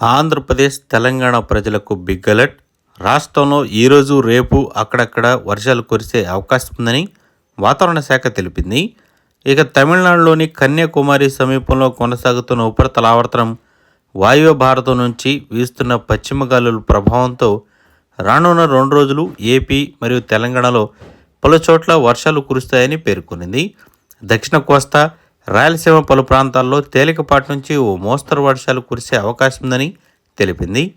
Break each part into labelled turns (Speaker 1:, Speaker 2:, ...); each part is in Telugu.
Speaker 1: ఆంధ్రప్రదేశ్ తెలంగాణ ప్రజలకు బిగ్ అలర్ట్. రాష్ట్రంలో ఈరోజు రేపు అక్కడక్కడ వర్షాలు కురిసే అవకాశం ఉందని వాతావరణ శాఖ తెలిపింది. ఇక తమిళనాడులోని కన్యాకుమారి సమీపంలో కొనసాగుతున్న ఉపరితల ఆవర్తనం వాయువ్య భారతం నుంచి వీస్తున్న పశ్చిమ గాలుల ప్రభావంతో రానున్న రెండు రోజులు ఏపీ మరియు తెలంగాణలో పలు చోట్ల వర్షాలు కురుస్తాయని పేర్కొనింది. దక్షిణ కోస్తా రాయలసీమ పలు ప్రాంతాల్లో తేలికపాటి నుంచి ఓ మోస్తరు వర్షాలు కురిసే అవకాశం ఉందని తెలిపింది.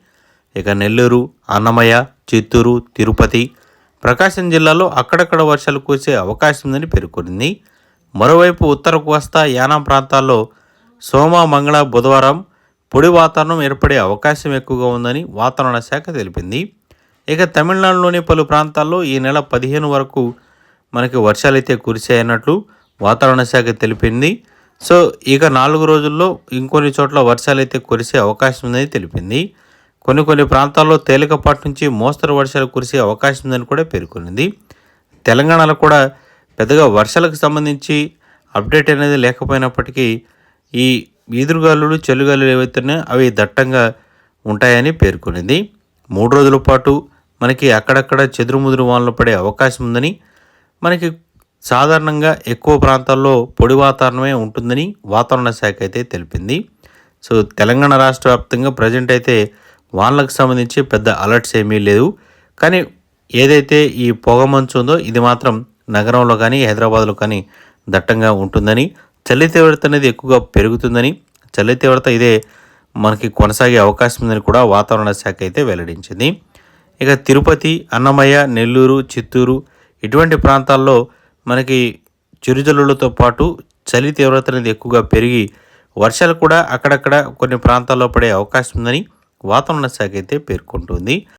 Speaker 1: ఇక నెల్లూరు అన్నమయ్య చిత్తూరు తిరుపతి ప్రకాశం జిల్లాలో అక్కడక్కడ వర్షాలు కురిసే అవకాశం ఉందని పేర్కొంది మరోవైపు ఉత్తర కోస్తా యానాం ప్రాంతాల్లో సోమ మంగళ బుధవారం పొడి వాతావరణం ఏర్పడే అవకాశం ఎక్కువగా ఉందని వాతావరణ శాఖ తెలిపింది. ఇక తమిళనాడులోని పలు ప్రాంతాల్లో ఈ నెల పదిహేను వరకు మనకి వర్షాలైతే కురిసాయన్నట్లు వాతావరణ శాఖ తెలిపింది. సో ఇక నాలుగు రోజుల్లో ఇంకొన్ని చోట్ల వర్షాలైతే కురిసే అవకాశం ఉందని తెలిపింది. కొన్ని కొన్ని ప్రాంతాల్లో తేలికపాటి నుంచి మోస్తరు వర్షాలు కురిసే అవకాశం ఉందని కూడా పేర్కొనింది. తెలంగాణలో కూడా పెద్దగా వర్షాలకు సంబంధించి అప్డేట్ అనేది లేకపోయినప్పటికీ ఈ ఈదురుగాలులు చలిగాలులు ఏవైతున్నాయో అవి దట్టంగా ఉంటాయని పేర్కొనింది. మూడు రోజుల పాటు మనకి అక్కడక్కడ చెదురుముదురు వానలు పడే అవకాశం ఉందని మనకి సాధారణంగా ఎక్కువ ప్రాంతాల్లో పొడి వాతావరణమే ఉంటుందని వాతావరణ శాఖ అయితే తెలిపింది. సో తెలంగాణ రాష్ట్ర వ్యాప్తంగా ప్రజెంట్ అయితే వానలకు సంబంధించి పెద్ద అలర్ట్స్ ఏమీ లేవు. కానీ ఏదైతే ఈ పొగ మంచు ఉందో ఇది మాత్రం నగరంలో కానీ హైదరాబాద్లో కానీ దట్టంగా ఉంటుందని చలి తీవ్రత అనేది ఎక్కువగా పెరుగుతుందని చలి తీవ్రత ఇదే మనకి కొనసాగే అవకాశం ఉందని కూడా వాతావరణ శాఖ అయితే వెల్లడించింది. ఇక తిరుపతి అన్నమయ్య నెల్లూరు చిత్తూరు ఇటువంటి ప్రాంతాల్లో మనకి చిరుజల్లులతో పాటు చలి తీవ్రత అనేది ఎక్కువగా పెరిగి వర్షాలు కూడా అక్కడక్కడ కొన్ని ప్రాంతాల్లో పడే అవకాశం ఉందని వాతావరణ శాఖ అయితే పేర్కొంటుంది.